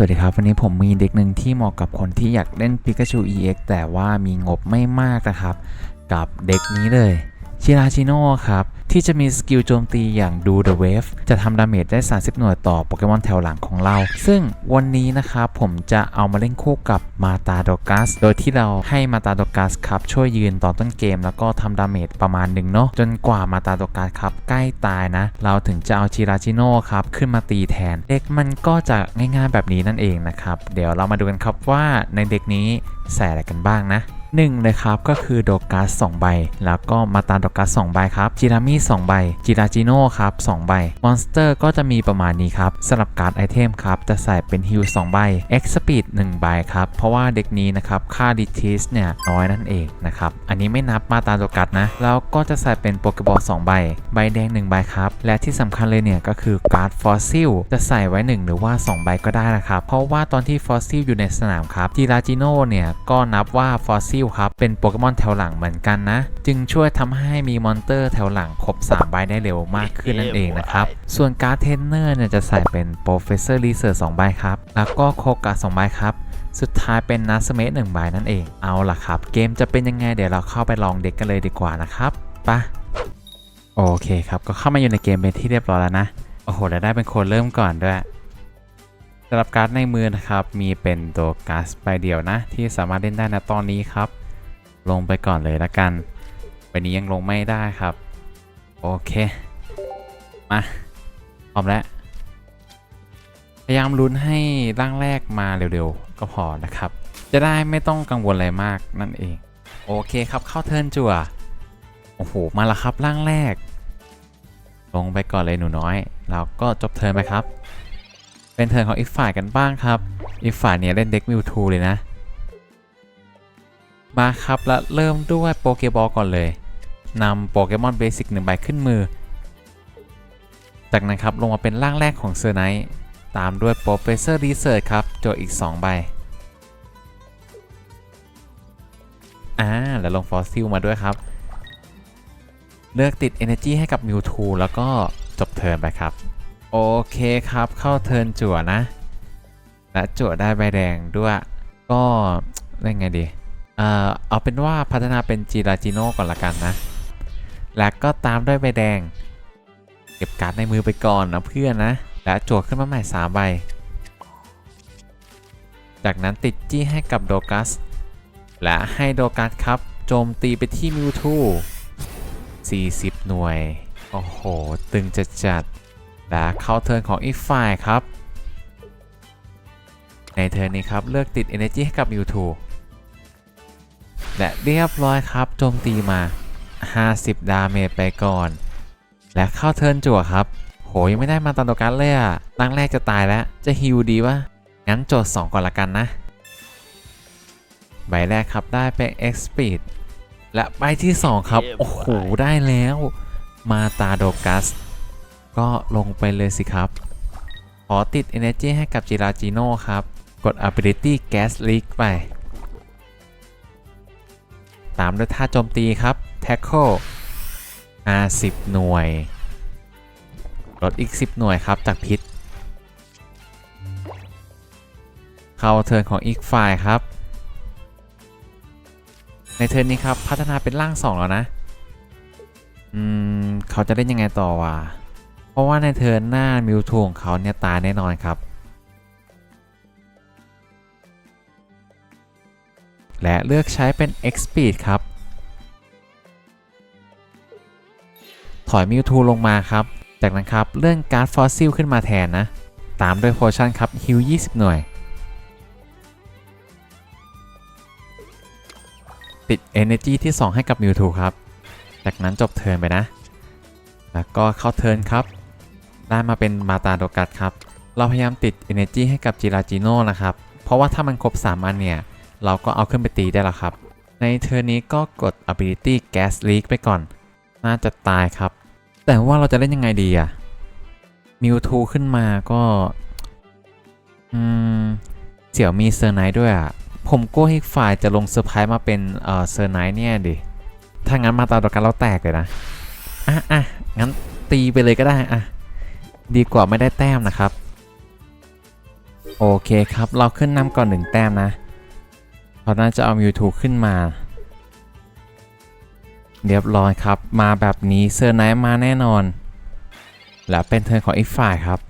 สวัสดีครับ วันนี้ผมมีเด็กหนึ่งที่เหมาะกับคนที่อยากเล่น Pikachu EX แต่ว่ามีงบไม่มากนะครับ กับเด็กนี้เลยชิราชิโน่ครับ ที่จะมีสกิลโจมตีอย่างดู The Wave จะทำดาเมจได้ 30 หน่วยต่อโปเกมอนแถวหลังของเรา ซึ่งวันนี้นะครับผมจะเอามาเล่นคู่กับมาตาโดกัส โดยที่เราให้มาตาโดกัสครับช่วยยืนตอนต้นเกม แล้วก็ทำดาเมจประมาณหนึ่งเนาะจนกว่ามาตาโดกัสครับใกล้ตายนะ เราถึงจะเอาชิราชิโน่ครับขึ้นมาตีแทน เด็กมันก็จะง่ายๆแบบนี้นั่นเองนะครับ เดี๋ยวเรามาดูกันครับว่าในเด็กนี้ใส่อะไรกันบ้างนะหนึ่งเลยครับก็คือโดกัส2ใบ แล้วก็มาตาโดกัส2ใบครับจิรามิ2 ใบจิราจิโน่ครับ2ใบมอนสเตอร์ก็จะมีประมาณนี้ครับสำหรับการ์ดไอเทมครับจะใส่เป็นฮิล2ใบ X Speed 1ใบครับเพราะว่าเด็กนี้นะครับค่าดิทิสเนี่ยน้อยนั่นเองนะครับอันนี้ไม่นับมาตาโดกัสนะแล้วก็จะใส่เป็นโปเกบอล2ใบ ใบแดง 1 ใบครับและที่สำคัญเลยเนี่ยก็คือการ์ดฟอสซิลจะใส่ไว้ 1 หรือว่า 2 ใบก็ได้นะครับเพราะว่าตอนที่ฟอสซิลอยู่ในสนามครับจิราจิโน่เนี่ยก็นับว่าฟอสซิลครับเป็นโปเกมอนแถวหลังเหมือนกันนะจึงช่วยทำให้มีมอนเตอร์แถวหลังครบ 3 ใบได้เร็วมากขึ้นนั่นเองนะครับ ส่วนการ์ดเทรนเนอร์เนี่ยจะใส่เป็นโปรเฟสเซอร์รีเสิร์ช2ใบครับ แล้วก็โคกะ2ใบครับ สุดท้ายเป็นนัสเมทหนึ่งใบนั่นเอง เอาล่ะครับ เกมจะเป็นยังไงเดี๋ยวเราเข้าไปลองเด็กกันเลยดีกว่านะครับไปะโอเคครับ ก็เข้ามาอยู่ในเกมเป็นที่เรียบร้อยแล้วนะ โอ้โหแล้วได้เป็นคนเริ่มก่อนด้วยสำหรับการ์ดในมือนะครับ มีเป็นตัวการ์ดใบเดียวนะ ที่สามารถเล่นได้นะตอนนี้ครับ ลงไปก่อนเลยละกันใบนี้ยังลงไม่ได้ครับ โอเค มาพร้อมแล้ว พยายามลุ้นให้ร่างแรกมาเร็วๆ ก็พอนะครับ จะได้ไม่ต้องกังวลอะไรมากนั่นเอง โอเคครับเข้าเทิร์นจั่วโอ้โห มาแล้วครับร่างแรก ลงไปก่อนเลยหนูน้อย แล้วก็จบเทิร์นไปครับ เป็นเทิร์นของอีกฝ่ายกันบ้างครับ อีกฝ่ายเนี่ยเล่นเด็กมิวทูเลยนะ มาครับแล้วเริ่มด้วยโปเกบอลก่อนเลย นำโปเกมอนเบสิกหนึ่งใบขึ้นมือ จากนั้นครับลงมาเป็นร่างแรกของเซอร์ไนท์ตามด้วยโปรเฟสเซอร์รีเสิร์ชครับโจอีก 2 ใบ อ่า แล้วลงฟอสซิลมาด้วยครับ เลือกติด Energy ให้กับ Mewtwo แล้วก็จบเทิร์นไปครับ โอเคครับ เข้าเทิร์นจั่วนะ และจั่วได้ใบแดงด้วย ก็เล่นไงดี เอ่อ เอาเป็นว่าพัฒนาเป็นจิราจิโน่ก่อนละกันนะ แล้วก็ตามด้วยใบแดง เก็บการ์ดในมือไปก่อนนะเพื่อนนะ และจั่วขึ้นมาใหม่3ใบ จากนั้นติดจี้ให้กับโดกัส และให้โดกัสครับ โจมตีไปที่มิวทู40 หน่วย โอ้โห ตึงจัดจัดและเข้าเทิร์นของอีกฝ่ายครับ ในเทิร์นนี้ครับ เลือกติด Energy ให้กับมิวทูและเรียบร้อยครับ โจมตีมา 50 ดาเมจไปก่อน และเข้าเทิร์นจั่วครับ โหยังไม่ได้มาตอนโดกัสเลยอะตั้งแรกจะตายแล้ว จะฮิวดีวะ งั้นโจทย์ 2 ก่อนละกันนะ ใบแรกครับได้เป็น X Speed และใบที่ 2 ครับ โอ้โห ได้แล้ว มาตาโดกัส ก็ลงไปเลยสิครับ ขอติด Energy ให้กับจิราจิโน่ครับ กด Ability Gas Leak ไป ตามด้วยท่าโจมตีครับ Tackle 50 หน่วย ลดอีก 10 หน่วยครับ จากพิษ เข้าเทิร์นของอีกฝ่ายครับ ในเทิร์นนี้ครับ พัฒนาเป็นร่าง 2 แล้วนะ อืม เขาจะเล่นยังไงต่อวะ เพราะว่าในเทิร์นหน้ามิวทูของเขาเนี่ยตายแน่นอนครับ และเลือกใช้เป็น X Speed ครับ ถอยมิวทูลงมาครับ จากนั้นครับเลื่อนการ์ดฟอสซิลขึ้นมาแทนนะ ตามด้วยโพชั่นครับฮิว20 หน่วย ติด Energy ที่ 2 ให้กับมิวทูครับ จากนั้นจบเทิร์นไปนะ แล้วก็เข้าเทิร์นครับ ได้มาเป็นมาตาโดกัสครับ เราพยายามติด Energy ให้กับจิราจิโน่นะครับ เพราะว่าถ้ามันครบ 3 อันเนี่ย เราก็เอาขึ้นไปตีได้แล้วครับในเทิร์นนี้ก็กด Ability Gas Leak ไปก่อน น่าจะตายครับ แต่ว่าเราจะเล่นยังไงดีอะมิวทูขึ้นมาก็ อืม เสี่ยวมีเซอร์ไนท์ด้วยอะผมกลัวอีกฝ่ายจะลงเซอร์ไพรส์มาเป็นเออเซอร์ไนท์เนี่ยดิ ถ้างั้นมาตาดอกันเราแตกเลยนะ อะอะงั้นตีไปเลยก็ได้อะ ดีกว่าไม่ได้แต้มนะครับ โอเคครับ เราขึ้นนำก่อนหนึ่งแต้มนะ เราน่าจะเอา Mewtwo ขึ้นมา เรียบร้อยครับ มาแบบนี้เซอร์ไนท์มาแน่นอน และเป็นเทิร์นของอีกฝ่ายครับ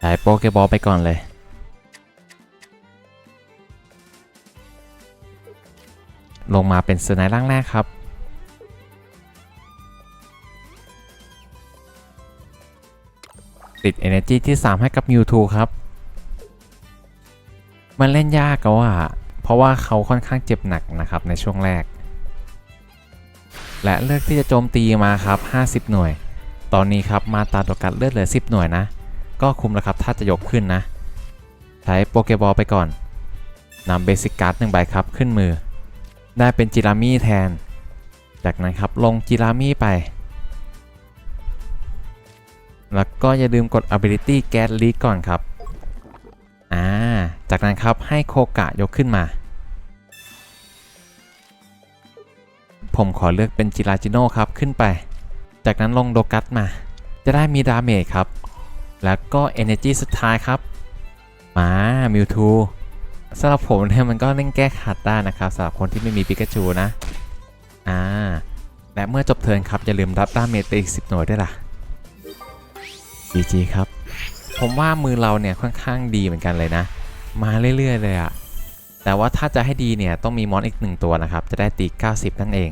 ใช้โปเกบอลไปก่อนเลย ลงมาเป็นเซอร์ไนท์ร่างแรกครับ ติด Energy ที่ 3 ให้กับ Mewtwo ครับ มันเล่นยากก็ว่า เพราะว่าเขาค่อนข้างเจ็บหนักนะครับในช่วงแรก และเลือกที่จะโจมตีมาครับ 50 หน่วย ตอนนี้ครับมาตาตัวกัดเลือดเหลือ 10 หน่วยนะ ก็คุ้มแล้วครับถ้าจะยกขึ้นนะ ใช้โปเกบอลไปก่อนนำเบสิกการ์ดหนึ่งใบครับขึ้นมือ ได้เป็นจิรามี่แทน จากนั้นครับลงจิรามี่ไป แล้วก็อย่าลืมกด ability gas leak ก่อนครับ อ่าจากนั้นครับให้โคกะยกขึ้นมา ผมขอเลือกเป็นจิราจิโน่ครับขึ้นไป จากนั้นลงโดกัสมา จะได้มีดาเมจครับ แล้วก็ energy สุดท้ายครับ มามิวทูสำหรับผมเนี่ยมันก็เล่นแก้ขัดได้นะครับสำหรับคนที่ไม่มีปิกาจูนะ อ่า และเมื่อจบเทิร์นครับ อย่าลืมรับดาเมจไปอีก 10 หน่วยด้วยล่ะ GG ครับ ผมว่ามือเราเนี่ยค่อนข้างดีเหมือนกันเลยนะ มาเรื่อยๆเลยอะแต่ว่าถ้าจะให้ดีเนี่ยต้องมีมอนอีกหนึ่งตัวนะครับ จะได้ตี 90 นั่นเอง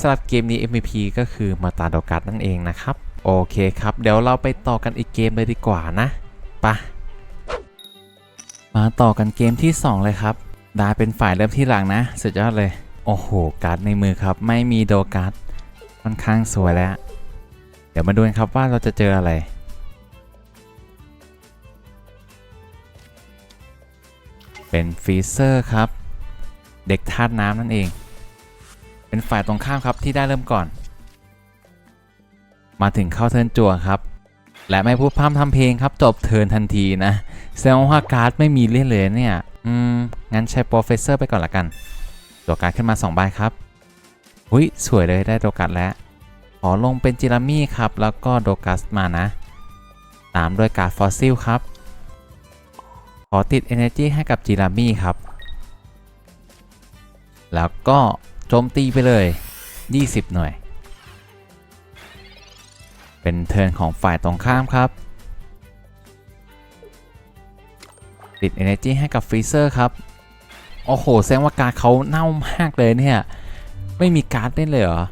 สำหรับเกมนี้ MVP ก็คือมาตาโดกัสนั่นเองนะครับ โอเคครับ เดี๋ยวเราไปต่อกันอีกเกมเลยดีกว่านะปะมาต่อกันเกมที่ 2 เลยครับด้เป็นฝ่ายเริ่มที่หลังนะ สุดยอดเลย โอ้โห การ์ดในมือครับ ไม่มีโดกัสค่อนข้างสวยแล้ว เดี๋ยวมาดูกันครับว่าเราจะเจออะไร เป็นฟรีเซอร์ครับ เด็กธาตุน้ำนั่นเอง เป็นฝ่ายตรงข้ามครับที่ได้เริ่มก่อน มาถึงเข้าเทิร์นจั่วครับ และไม่พูดพร่ำทำเพลงครับ จบเทิร์นทันทีนะแสดงว่าการ์ดไม่มีเล่นเลยเนี่ย อืม งั้นใช้โปรเฟสเซอร์ไปก่อนละกัน ตัวการ์ดขึ้นมา2ใบครับอุ้ยสวยเลยได้โดกัสแล้วขอลงเป็นจิรามี่ครับ แล้วก็โดกัสมานะ ตามด้วยการ์ดฟอสซิลครับ ขอติด Energy ให้กับจิรามี่ครับ แล้วก็โจมตีไปเลย 20 หน่วย เป็นเทิร์นของฝ่ายตรงข้ามครับ ติด Energy ให้กับฟรีเซอร์ครับ โอ้โห แสดงว่าการเขาเน่ามากเลยเนี่ย ไม่มีการ์ดเล่นเลยเหรอ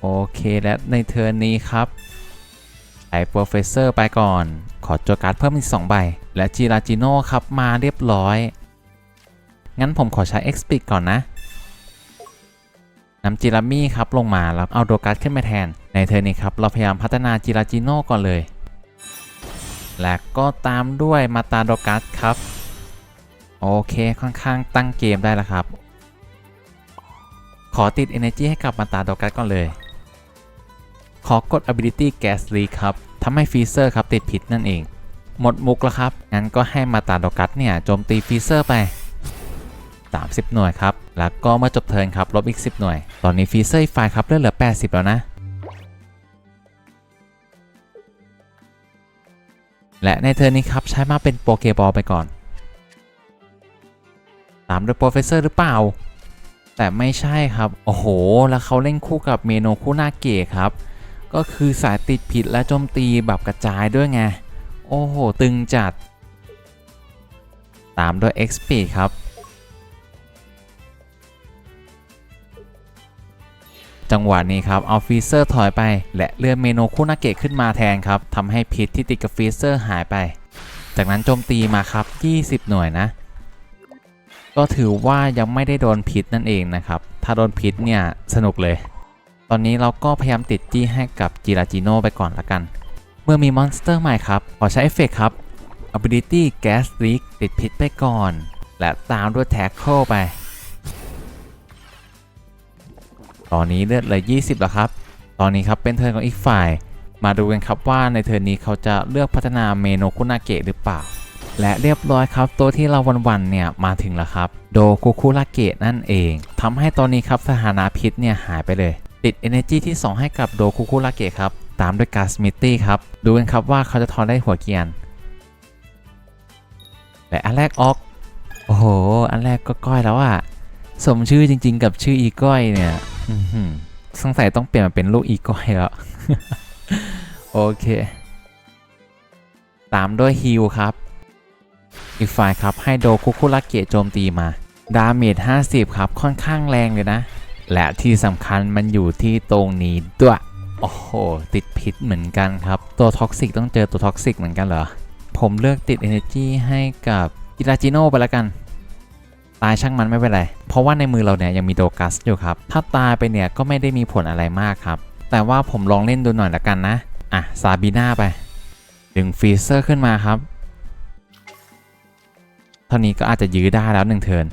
โอเคและในเทิร์นนี้ครับไอโปรเฟสเซอร์ไปก่อน ขอจัวการ์ดเพิ่มอีก 2 ใบ และจิราจิโน่ครับมาเรียบร้อย งั้นผมขอใช้ x p i ก่อนนะนำจิรามี่ครับลงมาแล้วเอาโดการ์ขึ้นมาแทน ในเทิร์นี้ครับเราพยายามพัฒนาจิราจิโน่ก่อนเลย และก็ตามด้วยมาตาโดการ์ครับ โอเคค่อนข้างตั้งเกมได้แล้วครับ ขอติด Energy ให้กับมาตาโดกัสก่อนเลย ขอกด Ability Gas Leak ครับทำให้ฟีเซอร์ครับติดพิษนั่นเอง หมดมุกแล้วครับ งั้นก็ให้มาตาโดกัสเนี่ยโจมตีฟีเซอร์ไป 30 หน่วยครับ แล้วก็เมื่อจบเทิร์นครับลบอีก 10 หน่วย ตอนนี้ฟีเซอร์อีกฝ่ายครับเลือดเหลือ 80 แล้วนะ และในเทิร์นนี้ครับใช้มาเป็นโปเกบอลไปก่อน ตามด้วยโปรเฟสเซอร์หรือเปล่า แต่ไม่ใช่ครับ โอ้โห แล้วเขาเล่นคู่กับเมโนคุนาเกะครับ ก็คือสายติดผิดและโจมตีแบบกระจายด้วยไง โอ้โห ตึงจัด ตามด้วย XP ครับ จังหวะนี้ครับ เอาฟีเซอร์ถอยไป และเลื่อนเมโนคุนาเกะขึ้นมาแทนครับทำให้พิษที่ติดกับฟีเซอร์หายไป จากนั้นโจมตีมาครับ 20 หน่วยนะ ก็ถือว่ายังไม่ได้โดนพิษนั่นเองนะครับ ถ้าโดนพิษเนี่ย สนุกเลย ตอนนี้เราก็พยายามติดจี้ให้กับจิราจิโน่ไปก่อนละกัน เมื่อมีมอนสเตอร์ใหม่ครับ ขอใช้เอฟเฟกครับ ability gas leak ติดพิษไปก่อน และตามด้วย tackle ไป ตอนนี้เลือดเหลย20 แล้วครับ ตอนนี้ครับเป็นเทิร์นของอีกฝ่าย มาดูกันครับว่าในเทิร์นนี้เขาจะเลือกพัฒนาเมโนคุนาเกะหรือเปล่า และเรียบร้อยครับ ตัวที่เราวันๆเนี่ยมาถึงแล้วครับ โดคุคุระเกะนั่นเองทำให้ตอนนี้ครับสถานะพิษเนี่ยหายไปเลย ติด Energy ที่ 2 ให้กับโดคุคุระเกะครับ ตามด้วยการสมิตตี้ครับ ดูกันครับว่าเขาจะทอนได้หัวเกียนและอันแรกออก โอ้โห อันแรกก็ก้อยแล้วอะสมชื่อจริง ๆ กับชื่ออีก้อยเนี่ยสงสัยต้องเปลี่ยนมาเป็นลูกอีก้อยแล้ว โอเค ตามด้วยฮิลครับ อีกฝ่ายครับให้โดคุคุระเกะโจมตีมา ดาเมจ50 ครับ ค่อนข้างแรงเลยนะ และที่สำคัญมันอยู่ที่ตรงนี้ด้วย โอ้โห ติดพิษเหมือนกันครับ ตัวท็อกซิกต้องเจอตัวท็อกซิกเหมือนกันเหรอ ผมเลือกติด Energy ให้กับกิราจิโน่ไปแล้วกัน ตายช่างมันไม่เป็นไร เพราะว่าในมือเราเนี่ยยังมีโดกัสอยู่ครับ ถ้าตายไปเนี่ยก็ไม่ได้มีผลอะไรมากครับ แต่ว่าผมลองเล่นดูหน่อยละกันนะ อะ ซาบีน่าไปดึงฟรีเซอร์ขึ้นมาครับ เท่านี้ก็อาจจะยื้อได้แล้วหนึ่งเทิร์น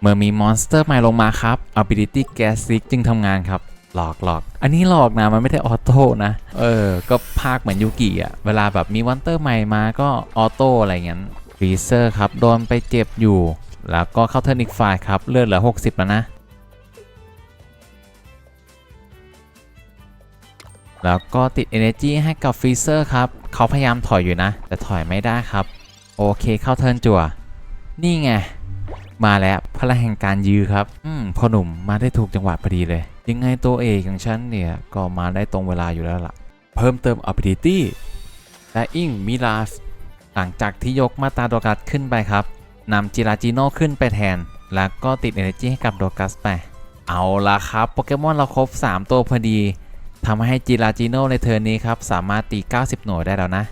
เมื่อมีมอนสเตอร์ใหม่ลงมาครับ Ability Gas Leak จึงทำงานครับ หลอกหลอก อันนี้หลอกนะมันไม่ได้ออโต้นะ เออ ก็ภาคเหมือนยูกิอะเวลาแบบมีมอนเตอร์ใหม่มาก็ออโต้อะไรเงี้ยฟรีเซอร์ครับโดนไปเจ็บอยู่ แล้วก็เข้าเทิร์นอีกฝ่ายครับเลือดเหลือ 60 แล้วนะ แล้วก็ติด Energy ให้กับฟรีเซอร์ครับเขาพยายามถอยอยู่นะ แต่ถอยไม่ได้ครับ โอเคเข้าเทิร์นจั่ว นี่ไง มาแล้วพลังแห่งการยื้อครับ อืมพ่อหนุ่มมาได้ถูกจังหวะพอดีเลย ยังไงตัวเอกองฉันเนี่ย ก็มาได้ตรงเวลาอยู่แล้วล่ะ เพิ่มเติม ability และอิงมิลาสหลังจากที่ยกมาตาโดกัสขึ้นไปครับนำจิราจิโน่ขึ้นไปแทน แล้วก็ติด energy ให้กับโดกัสไป เอาละครับโปเกมอนเราครบ 3 ตัวพอดีทำให้จิราจิโน่ในเทอร์นนี้ครับสามารถตี 90 หน่วยได้แล้วนะ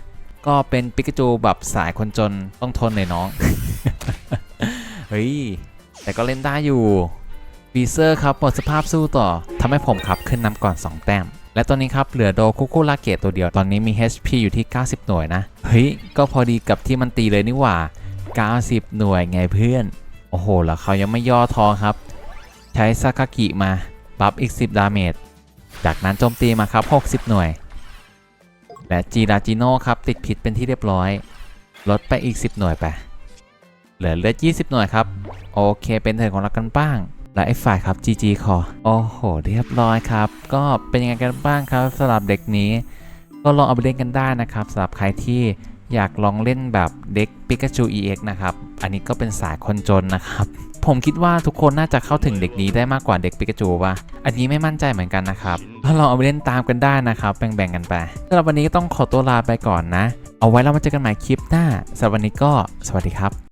ก็เป็นปิกาจูแบบสายคนจนต้องทนหน่อยน้อง เฮ้ย แต่ก็เล่นได้อยู่วีเซอร์ครับหมดสภาพสู้ต่อทำให้ผมครับขึ้นนำก่อน 2 แต้ม และตอนนี้ครับเหลือโดคุคุราเกตตัวเดียวตอนนี้มี HP อยู่ที่ 90 หน่วยนะ เฮ้ย ก็พอดีกับที่มันตีเลยนี่หว่า 90 หน่วยไงเพื่อน โอ้โห แล้วเขายังไม่ย่อท้อครับ ใช้ซากากิมา บัฟอีก 10 ดาเมจ จากนั้นโจมตีมาครับ 60 หน่วย และจีราจิโน่ครับติดผิดเป็นที่เรียบร้อย ลดไปอีก 10 หน่วยไป เหลือเลือด20 หน่วยครับ โอเคเป็นเถิดของเรากันบ้าง และไอ้ฝ่ายครับ GG คอโอ้โห เรียบร้อยครับ ก็เป็นยังไงกันบ้างครับสำหรับเด็กนี้ ก็ลองเอาไปเล่นกันได้นะครับสำหรับใครที่อยากลองเล่นแบบเด็กปิกาจู EX นะครับ อันนี้ก็เป็นสายคนจนนะครับ ผมคิดว่าทุกคนน่าจะเข้าถึงเด็กนี้ได้มากกว่าเด็กปิกาจูป่ะ อันนี้ไม่มั่นใจเหมือนกันนะครับก็ลองเอาไปเล่นตามกันได้นะครับ แบ่งๆกันไปสำหรับวันนี้ก็ต้องขอตัวลาไปก่อนนะ เอาไว้เรามาเจอกันใหม่คลิปหน้าสำหรับวันนี้ก็สวัสดีครับ